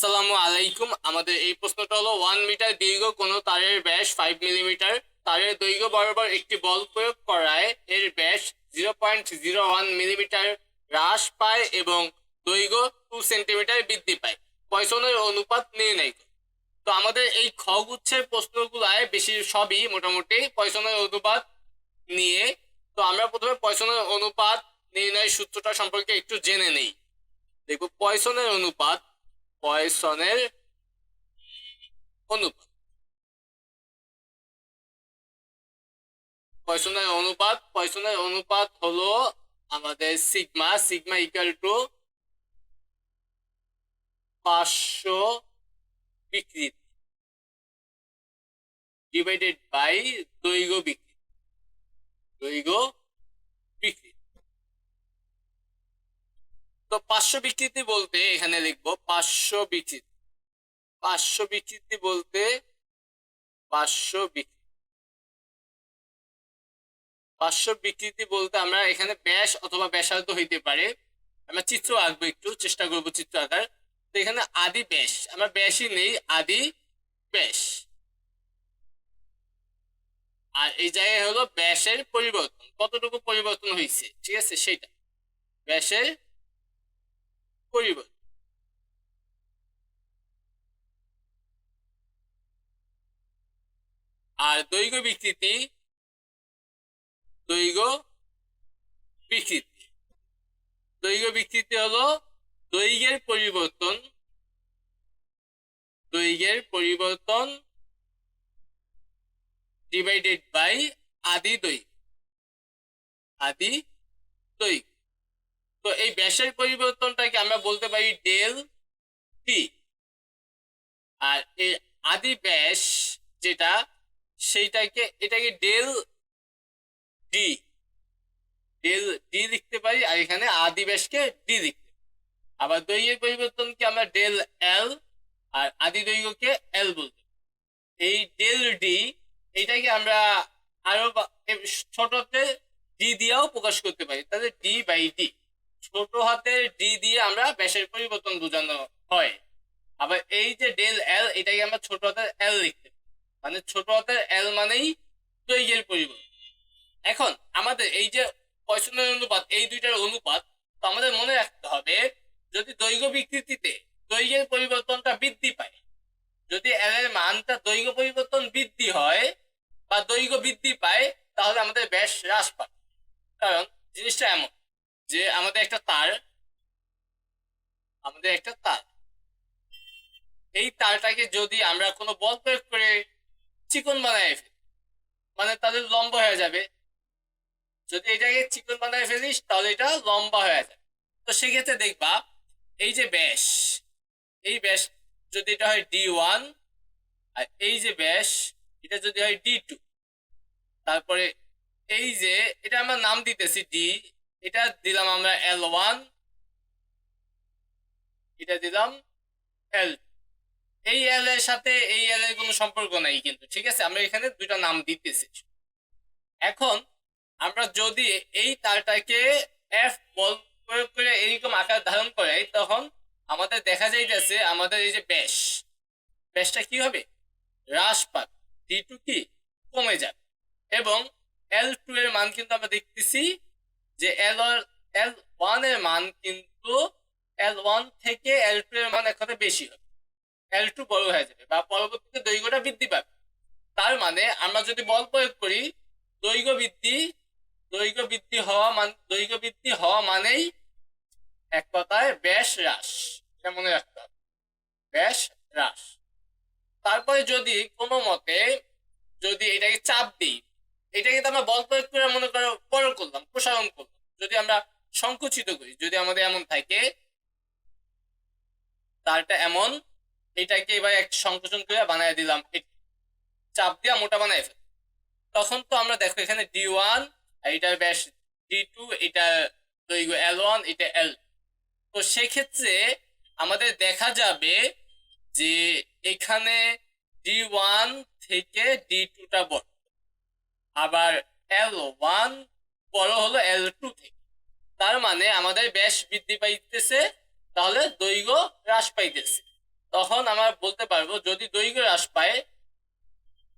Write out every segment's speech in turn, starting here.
আসসালামু আলাইকুম। আমাদের এই প্রশ্নটা হলো ওয়ান মিটার দীর্ঘ কোনো তারের ব্যাস ফাইভ মিলিমিটার তারের দৈর্ঘ্য বরাবর একটি বল প্রয়োগ করায় এর ব্যাস zero point zero one millimetre হ্রাস পায় এবং দৈর্ঘ্য টু সেন্টিমিটার বৃদ্ধি পায়। পয়সনের অনুপাত নির্ণয়। তো আমাদের এই খ গুচ্ছের প্রশ্নগুলায় বেশি সবই মোটামুটি পয়সনের অনুপাত নিয়ে। তো আমরা প্রথমে পয়সনের অনুপাত নির্ণয়ের সূত্রটা সম্পর্কে একটু জেনে নেই। দেখো পয়সনের অনুপাত পয়সনের অনুপাত পয়সনের অনুপাত পয়সনের অনুপাত হলো আমাদের সিগমা সিগমা ইকুয়াল টু পাঁচশো বিকৃতি ডিভাইডেড বাই দৈর্ঘ্য বিকৃতি। দৈর্ঘ্য বিকৃতি। তো পাঁচশো বিকৃতি বলতে এখানে লিখব, পাঁচশো বিকৃতি। পাঁচশো বিকৃতি বলতে পাঁচশো বিকৃতি। পাঁচশো বিকৃতি বলতে আমরা এখানে ব্যাস অথবা ব্যাসার্ধ হইতে পারে। আমরা চিত্র আঁকবো একটু, চেষ্টা করব চিত্র আঁকার। তো এখানে আদি ব্যাস, আমরা ব্যাসই নেই, আদি ব্যাস। আর এই জায়গায় হলো ব্যাসের পরিবর্তন, কতটুকু পরিবর্তন হয়েছে ঠিক আছে সেটা ব্যাসের পরিবর্তন আর দৈর্ঘ্য বিকৃতি দৈর্ঘ্য বিকৃতি। দৈর্ঘ্য বিকৃতি হলো দৈর্ঘ্যের পরিবর্তন দৈর্ঘ্যের পরিবর্তন ডিভাইডেড বাই আদি দৈর্ঘ্য। আদি দৈর্ঘ্য। তো এই ব্যাসের পরিবর্তনটাকে আমরা বলতে পারি ডেল টি আর এই আদি ব্যাস যেটা, সেইটাকে, এটাকে ডেল ডি ডেল ডি লিখতে পারি, আর এখানে আদি ব্যাসকে ডি লিখতে আবার দৈর্ঘ্যের পরিবর্তনকে আমরা ডেল এল আর আদি দৈর্ঘ্যকে এল বলতে এই ডেল ডি এইটাকে আমরা আরও ছোটতে ডি দিয়েও প্রকাশ করতে পারি। তাহলে ডি বাই ডি ছোট হাতের ডি দিয়ে আমরা ব্যাসের পরিবর্তন বোঝানো হয়। আবার এই যে ডেল এল এটাকে আমরা ছোট হাতের এল লিখতে মানে ছোট হাতের এল মানেই দৈর্ঘ্যের পরিবর্তন। এখন আমাদের এই যে পয়সনের অনুপাত, এই দুইটার অনুপাত, তো আমাদের মনে রাখতে হবে, যদি দৈর্ঘ্য বিকৃতিতে দৈর্ঘ্যের পরিবর্তনটা বৃদ্ধি পায়, যদি এল এর মানটা দৈর্ঘ্য পরিবর্তন বৃদ্ধি হয় বা দৈর্ঘ্য বৃদ্ধি পায়, তাহলে আমাদের ব্যাস হ্রাস পায় কারণ জিনিসটা এমন যে আমাদের একটা তার, আমাদের একটা তার। এই তারটাকে যদি আমরা কোনো বল প্রয়োগ করে চিকন বানায় ফেলি মানে তাদের লম্বা হয়ে যাবে। যদি এটাকে চিকন বানায় ফেলিস, তাহলে এটা লম্বা হয়ে যাবে। তো সেক্ষেত্রে দেখবা, এই যে ব্যাস, এই ব্যাস যদি এটা হয় ডি ওয়ান, আর এই যে ব্যাস এটা যদি হয় ডি টু, তারপরে এই যে, এটা আমরা নাম দিতেছি ডি এটা দিলাম আমরা এল ওয়ান এটা দিলাম এল এই এল এর সাথে এই এল এর কোনো সম্পর্ক নাই কিন্তু, ঠিক আছে? আমরা এখানে নাম দিতেছি। এখন আমরা যদি এই তারটাকে এফ বল প্রয়োগ করে এরকম আকার ধারণ করাই, তখন আমাদের দেখা যাইতেছে আমাদের এই যে ব্যাস। ব্যাসটা কি হবে? হ্রাস পাবে ডি টু কি? কমে যাবে। এবং এল টু এর মান কিন্তু আমরা দেখতেছি যে এল এল ওয়ানের মান কিন্তু এল ওয়ান থেকে এল টু এর মান একসাথে বেশি হবে। এল টু বড় হয়ে যাবে বা পরবর্তীতে দৈর্ঘ্যটা বৃদ্ধি পাবে। তার মানে আমরা যদি বল প্রয়োগ করি, দৈর্ঘ্য বৃদ্ধি দৈর্ঘ্য বৃদ্ধি হওয়া মান দৈর্ঘ্য বৃদ্ধি হওয়া মানেই এক কথায় ব্যাস হ্রাস। এটা মনে রাখতে হবে। ব্যাস হ্রাস। তারপরে যদি কোনো মতে যদি এটাকে চাপ দিই এটাকে তো আমরা বল প্রয়োগ করে মনে করো বড় করলাম, প্রসারণ করলাম। যদি আমরা সংকুচিত করি, যদি আমাদের এমন থাকে, তারটা এমন, এটাকে এবার এক সংকোচন করে বানায় দিলাম চাপ দিয়া মোটা বানায় ফেল তখন তো আমরা দেখো এখানে ডি ওয়ান এটার ব্যাস ডি টু এটা দৈর্ঘ্য এল ওয়ান এটা এল তো সেক্ষেত্রে আমাদের দেখা যাবে যে এখানে ডি ওয়ান থেকে ডি টুটা বড়। আবার এল ওয়ান বড় হলো এল টু থেকে। তার মানে আমাদের ব্যাস বৃদ্ধি পাইতেছে, তাহলে দৈর্ঘ্য হ্রাস পাইতেছে। তখন আমরা বলতে পারব, যদি দৈর্ঘ্য হ্রাস পায়,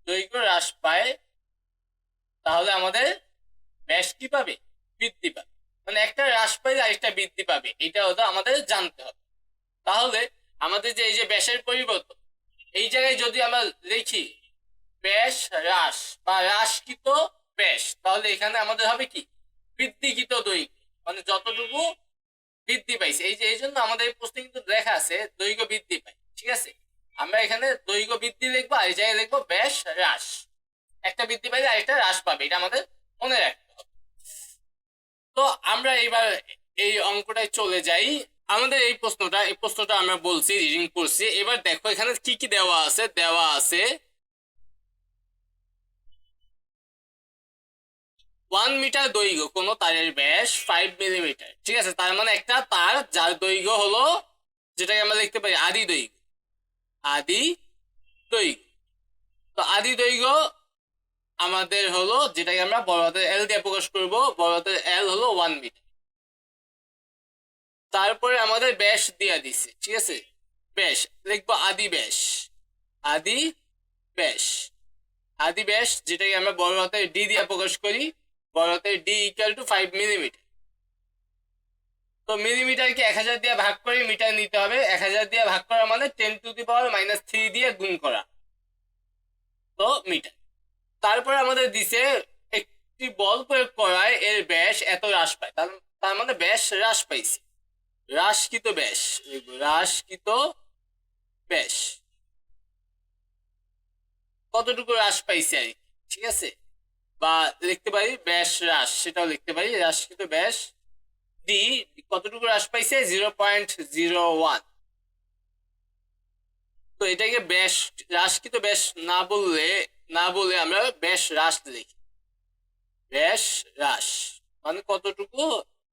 দৈর্ঘ্য হ্রাস পায়, তাহলে আমাদের ব্যাস কি পাবে? বৃদ্ধি পাবে। মানে একটা হ্রাস পাইলে আরেকটা বৃদ্ধি পাবে, এটা হতো আমাদের জানতে হবে। তাহলে আমাদের যে, এই যে ব্যাসের পরিবর্তন, এই জায়গায় যদি আমরা লিখি ব্যাস হ্রাস বা হ্রাসকৃত ব্যাস তাহলে এখানে আমাদের হবে কি? বৃদ্ধিকৃত দৈর্ঘ্য। মানে যতটুকু বৃদ্ধি পাইছে। এই যে, এই জন্য আমাদের এই প্রশ্নে কিন্তু লেখা আছে, দৈর্ঘ্য বৃদ্ধি পায়। ঠিক আছে? আমরা এখানে দৈর্ঘ্য বৃদ্ধি লিখব, আর এই জায়গায় লিখব ব্যাস হ্রাস। একটা বৃদ্ধি পাইলে আরেকটা হ্রাস পাবে। এটা আমাদের মনে রাখতে হবে। তো আমরা এবার এই অঙ্কটায় চলে যাই। আমাদের এই প্রশ্নটা এই প্রশ্নটা আমরা বলছি রিডিং করছি। এবার দেখো, এখানে কি কি দেওয়া আছে? দেওয়া আছে ওয়ান মিটার দৈর্ঘ্য, কোন তারের ব্যাস ফাইভ মিলিমিটার ঠিক আছে? তার মানে একটা তার যার দৈর্ঘ্য হলো, যেটাকে আমরা দেখতে পাই আদি দৈর্ঘ্য আদি দৈর্ঘ্য। তো আদি দৈর্ঘ্য আমাদের হলো, যেটাকে আমরা বড় হাতের এল দিয়ে প্রকাশ করব বড় হাতের এল হলো ওয়ান মিটার তারপরে আমাদের ব্যাস দিয়া দিছে, ঠিক আছে? ব্যাস, লিখব আদি ব্যাস আদি ব্যাস আদি ব্যাস, যেটাকে আমরা বড় হাতের ডি দিয়ে প্রকাশ করি হাতের D equal to five millimetre তো মিলিমিটারকে এক হাজার দিয়ে ভাগ করে মিটার নিতে হবে। এক হাজার দিয়ে ভাগ করা মানে ten to the power minus three দিয়ে গুণ করা। তো মিটার। তারপরে আমাদের দিছে একটি বল প্রয়োগ করায় এর ব্যাস এত হ্রাস পায়। তার মানে ব্যাস হ্রাস পাইছে। হ্রাসকৃত ব্যাস। হ্রাসকৃত ব্যাস। কতটুকু হ্রাস পাইছে আর ঠিক আছে? বা লিখতে পারি, ব্যাস হ্রাস, সেটাও লিখতে পারি হ্রাসকৃত ব্যাস ডি কতটুকু হ্রাস পাইছে? জিরো পয়েন্ট জিরো ওয়ান তো এটাকে ব্যাস হ্রাসকৃত ব্যাস না বললে, না বলে আমরা ব্যাস হ্রাস লিখি। ব্যাস হ্রাস মানে কতটুকু?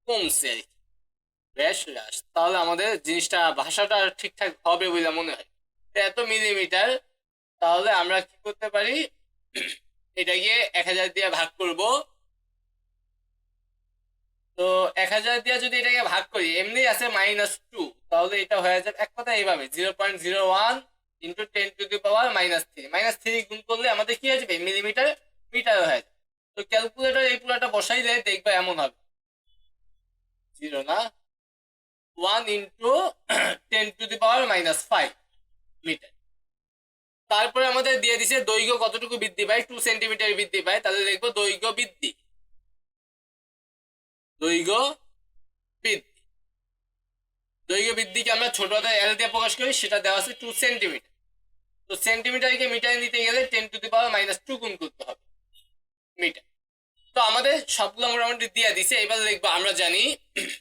কমছে আর কি। ব্যাস হ্রাস, তাহলে আমাদের জিনিসটা, ভাষাটা ঠিকঠাক হবে বলে মনে হয়। এত মিলিমিটার, তাহলে আমরা কি করতে পারি? এটাকে এক হাজার দিয়ে ভাগ করব। তো এক হাজার দিয়ে যদি এটাকে ভাগ করি, এমনি আছে মাইনাস টু তাহলে এটা হয়ে যাবে এক কথা এইভাবে zero point zero one into ten to the power minus three minus three গুণ করলে আমাদের কি হয়ে যাবে? মিলিমিটার মিটার হয়ে যাবে। তো ক্যালকুলেটর এই পুরোটা বসাইলে দেখবে এমন হবে। জিরো না? One into ten to the power minus five metre তারপরে আমাদের দিয়ে দিছে দৈর্ঘ্য কতটুকু বৃদ্ধি পায়? টু সেন্টিমিটার বৃদ্ধি পায়। তাহলে দেখব দৈর্ঘ্য বৃদ্ধি। দৈর্ঘ্য বৃদ্ধি। দৈর্ঘ্য বৃদ্ধিকে আমরা ছোট এল দিয়ে প্রকাশ করি, সেটা দেওয়া আছে টু সেন্টিমিটার তো সেন্টিমিটারকে মিটারে নিতে গেলে ten to the power minus two গুণ করতে হবে। মিটার তো আমাদের সবগুলো মোটামুটি দিয়ে দিছে। এবার দেখব আমরা জানি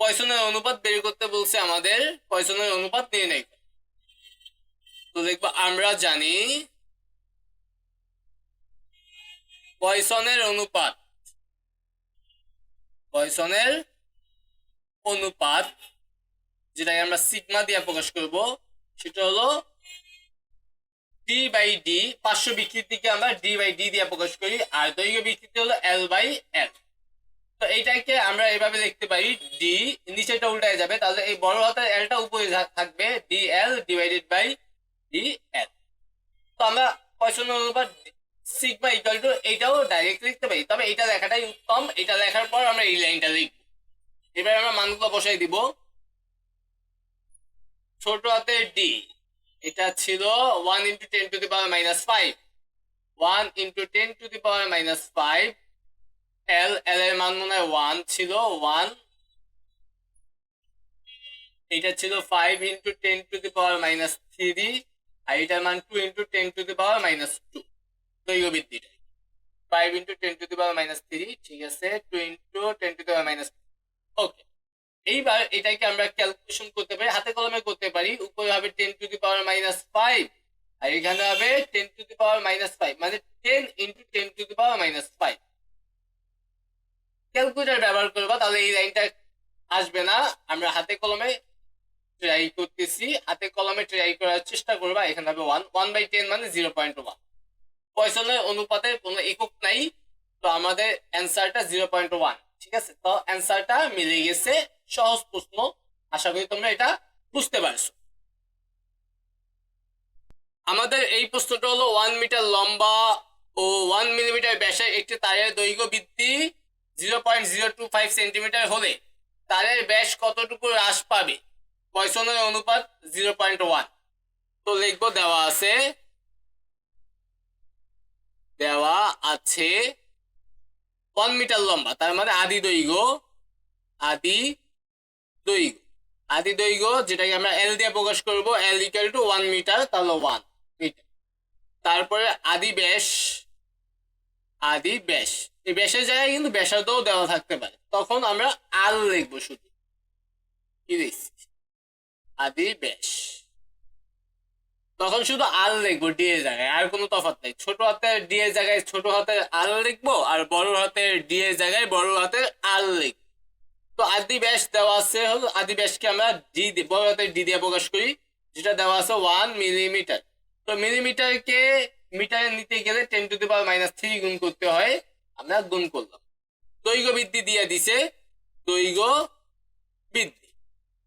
পয়সনের অনুপাত বের করতে বলছে আমাদের। পয়সনের অনুপাত নির্ণয়। তো দেখব, আমরা জানি পয়সনের অনুপাত। পয়সনের অনুপাত, যেটাকে আমরা সিগমা দিয়ে প্রকাশ করব, সেটা হলো ডি বাই ডি পাঁচশো বিকৃতিকে আমরা ডি বাই ডি দিয়ে প্রকাশ করি, আর দৈর্ঘ্য বিকৃতি হলো এল বাই এল তো এইটাকে আমরা এভাবে লিখতে পারি ডি নিচেটা উল্টায় যাবে, তাহলে এই বড় হাতের এলটা উপরে থাকবে D L divided by D তো আমরা পয়সন অনুপাত সিগমা ইকুয়াল টু এইটাও ডাইরেক্ট লিখতে পারি। তবে এটা লেখাটাই উত্তম। এটা লেখার পর আমরা এই লাইনটা লিখব। এবার আমরা মানগুলো বসাই দিব। ছোট হাতের ডি এটা ছিল one into ten to the power minus five one into ten to the power minus five L L এর মান মনে হয় ওয়ান ছিল ওয়ান এটা ছিল five into ten to the power minus three আর এটার মান two into ten to the power minus two দৈর্ঘ্য বৃদ্ধিটা five into ten to the power minus three ঠিক আছে? Two into ten to the power minus okay এইবার এটাকে আমরা calculation করতে পারি, হাতে কলমে করতে পারি। উপরে হবে ten to the power minus five আর এখানে হবে ten to the power minus five মানে ten into ten to the power minus five calculator ব্যবহার করব, তাহলে এই লাইনটা আসবে না। আমরা হাতে কলমে ট্রাই করতেছি। হাতে কলমে ট্রাই করার চেষ্টা করবা, এখানে হবে ওয়ান ওয়ান বাই টেন মানে জিরো পয়েন্ট ওয়ান পয়সনের অনুপাতের কোনো একক নাই, তো আমাদের অ্যান্সারটা জিরো পয়েন্ট ওয়ান ঠিক আছে? তো অ্যান্সারটা মিলে গেছে, সহজ প্রশ্ন। আশা করি তোমরা এটা বুঝতে পারছ। আমাদের এই প্রশ্নটা হলো ওয়ান মিটার লম্বা ও ওয়ান মিলিমিটার ব্যাসের একটি তারের দৈর্ঘ্য বৃদ্ধি zero point zero two five centimetre হলে। তারের ব্যাস কতটুকু হ্রাস পাবে? পয়সনের অনুপাত জিরো পয়েন্ট ওয়ান তো লিখব দেওয়া আছে দেওয়া আছে ওয়ান মিটার লম্বা, তার মানে আদি আদি আদি যেটাকে আমরা এল দিয়ে প্রকাশ করব L equal to one metre তাহলে ওয়ান মিটার তারপরে আদি ব্যাস আদি ব্যাস। এই ব্যাসের জায়গায় কিন্তু ব্যাসার্ধও দেওয়া থাকতে পারে। তখন আমরা আল লিখব শুধু। কি লিখছি আদি ব্যাস তখন শুধু আল লিখব, ডি এর জায়গায়, আর কোনো তফাৎ নাই। ছোট হাতের ডি এর জায়গায় ছোট হাতের আল লিখব, আর বড় হাতের ডি এর জায়গায় বড় হাতের আল লিখব। তো আদি ব্যাস দেওয়া আছে হলো, আদি ব্যাসকে আমরা ডি বড় হাতের ডি দিয়ে প্রকাশ করি, যেটা দেওয়া আছে ওয়ান মিলিমিটার তো মিলিমিটারকে মিটারে নিতে গেলে ten to the power minus three গুণ করতে হয়, আমরা গুণ করলাম। দৈর্ঘ্য বৃদ্ধি দিয়ে দিছে, দৈর্ঘ্য বৃদ্ধি।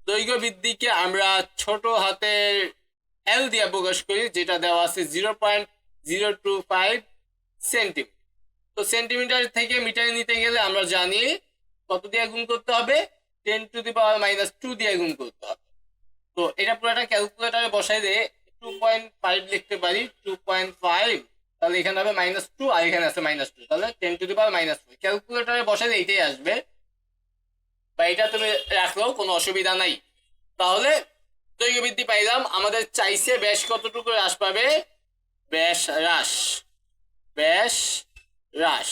দৈর্ঘ্য বৃদ্ধিকে আমরা ছোট হাতের এল দিয়ে প্রকাশ করি, যেটা দেওয়া আছে zero point zero two five centimetre তো সেন্টিমিটার থেকে মিটারে নিতে গেলে আমরা জানি কত দিয়ে গুণ করতে হবে? Ten to the power minus two দিয়ে গুণ করতে হবে। তো এটা পুরোটা ক্যালকুলেটারে বসাই দিয়ে টু পয়েন্ট ফাইভ লিখতে পারি টু পয়েন্ট ফাইভ তাহলে এখানে হবে মাইনাস টু আর এখানে আছে মাইনাস টু তাহলে ten to the power minus two ক্যালকুলেটারে বসাই দিয়ে এইটাই আসবে। বা এটা তুমি রাখলেও কোনো অসুবিধা নাই। তাহলে দৈর্ঘ্য বৃদ্ধি পাইলাম, আমাদের চাইছে ব্যাস কতটুকু হ্রাস পাবে? ব্যাস হ্রাস। ব্যাস হ্রাস।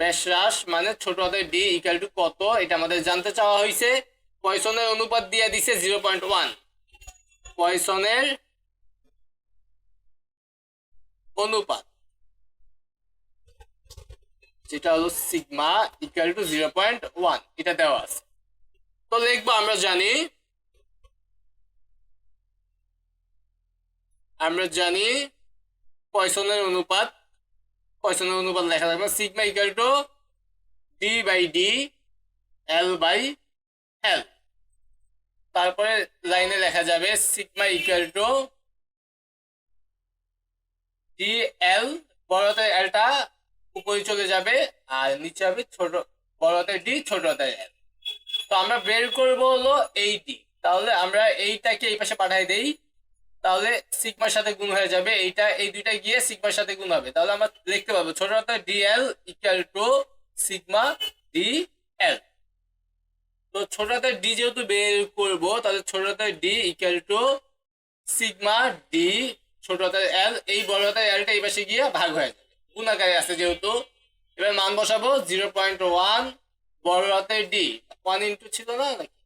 ব্যাস হ্রাস মানে ছোট হাতের ডি ইকাল টু কত, এটা আমাদের জানতে চাওয়া হয়েছে পয়সনের অনুপাত দিয়ে দিছে জিরো পয়েন্ট ওয়ান পয়সনের অনুপাত। যেটা হলো sigma equal to zero point one এটা দেওয়া আছে। তো লিখব, আমরা জানি আমরা জানি পয়সনের অনুপাত পয়সনের অনুপাত লেখা থাকবে sigma equal to D by D L by L তারপরে লাইনে লেখা যাবে sigma equal to D L বড়তে এলটা উপরে চলে যাবে আর নিচে হবে ছোট, বড়তে ডি, ছোটতে এল। তো আমরা বের করব হলো এই ডি তাহলে আমরা এইটাকে এই পাশে পাঠাই দেই। তাহলে সিগমার সাথে গুণ হয়ে যাবে। এইটা, এই দুইটা গিয়ে সিগমার সাথে গুণ হবে। তাহলে আমরা লিখতে পারব ছোট হাতে DL equal to sigma D L তো ছোট হাতে ডি যেহেতু বের করব, তাহলে ছোট হাতে D equal to sigma D ছোট হাতের এল। এই বড় হাতের এলটা এই পাশে গিয়ে ভাগ হয়ে যাবে। গুণাকারে আছে যেহেতু? এবার মান বসাবো জিরো পয়েন্ট ওয়ান বড় হাতের ডি ওয়ান ইন্টু ছিল না নাকি?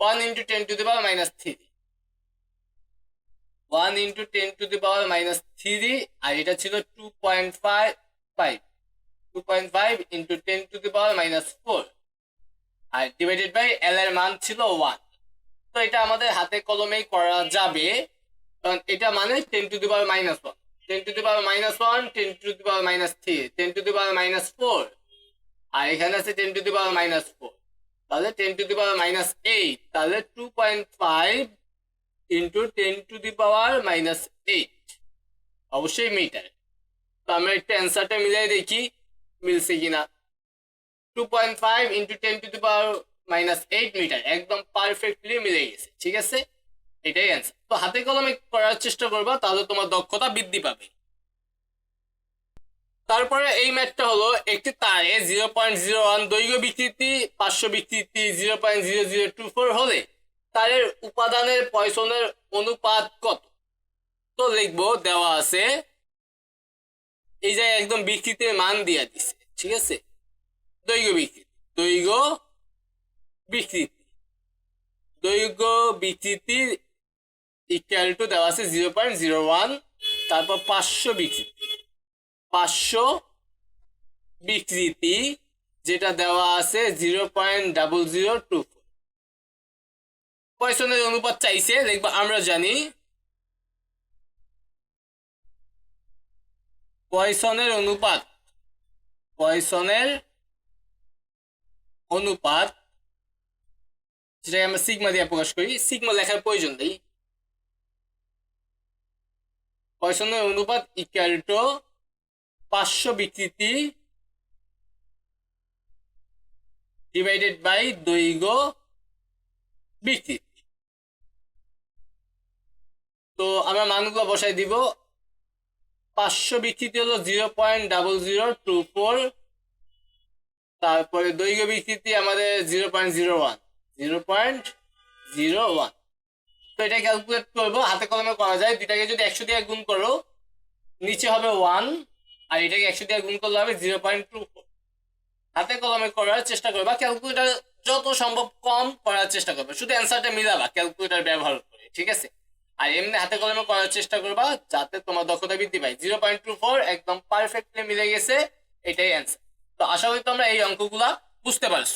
One into ten to the power minus three one into ten to the power minus three আর এটা ছিল two point five. Five two point five into ten to the power minus four. R divided by L এর মান ছিল one. তো এটা আমাদের হাতে কলমেই করা যাবে। কারণ এটা মানে ten to the power minus one. Ten to the power minus one ten to the power minus three ten to the power minus four আর এখানে আছে ten to the power minus four তাহলে ten to the power minus eight তাহলে two point five two the power minus eight অবশ্যই metre. তো আমরা একটু অ্যান্সারটা মিলাই দেখি, মিলছে কিনা। Two point five into ten to the power minus eight metre. একদম পারফেক্টলি মিলে গেছে। ঠিক আছে? এটাই অ্যান্সার তো হাতে কলমে করার চেষ্টা করবা, তাহলে তোমার দক্ষতা বৃদ্ধি পাবে। তারপরে এই ম্যাথটা হলো একটি তারে জিরো পয়েন্ট জিরো ওয়ান দৈর্ঘ্য বিকৃতি, পাঁচশো বিকৃতি zero point zero zero two four হলে তারের উপাদানের পয়সনের অনুপাত কত? তো লিখব, দেওয়া আছে, এই যে একদম বিকৃতির মান দিয়ে দিছে, ঠিক আছে? দৈর্ঘ্য বিকৃতি দৈর্ঘ্য বিকৃতি দৈর্ঘ্য বিকৃতি ইকুয়াল টু দেওয়া আছে জিরো পয়েন্ট জিরো ওয়ান তারপর পাঁচশো বিকৃতি। পাঁচশো বিকৃতি, যেটা দেওয়া আছে zero point double zero two পয়সনের অনুপাত চাইছে, দেখবা আমরা জানি পয়সনের অনুপাত পয়সনের অনুপাত সেটাকে আমরা সিগমা দিয়ে প্রকাশ করি সিগমা লেখার প্রয়োজন নেই। পয়সনের অনুপাত ইকুয়াল টু পাঁচশো বিকৃতি ডিভাইডেড বাই দৈর্ঘ্য বিকৃতি। তো আমরা মানগুলো বসাই দিব। পাঁচশো বিকৃতি হলো zero point double zero two four. তারপরে দৈর্ঘ্য বিকৃতি আমাদের zero point zero one. Zero point zero one. তো এটা ক্যালকুলেট করব, হাতে কলমে করা যায়। দুইটাকে যদি একশো দিয়ে গুণ করো, নিচে হবে ওয়ান আর এটাকে একশো দিয়ে গুণ করলে হবে জিরো পয়েন্ট টু হাতে কলমে করার চেষ্টা করবা ক্যালকুলেটার যত সম্ভব কম করার চেষ্টা করবে। শুধু অ্যান্সারটা মিলাবা ক্যালকুলেটার ব্যবহার করে, ঠিক আছে? আর এমনি হাতে কলমে করার চেষ্টা করবা, যাতে তোমার দক্ষতা বৃদ্ধি পায়। জিরো পয়েন্ট টু ফোর একদম পারফেক্টলি মিলে গেছে, এটাই অ্যান্সার তো আশা করি তোমরা এই অঙ্কগুলা বুঝতে পারছ।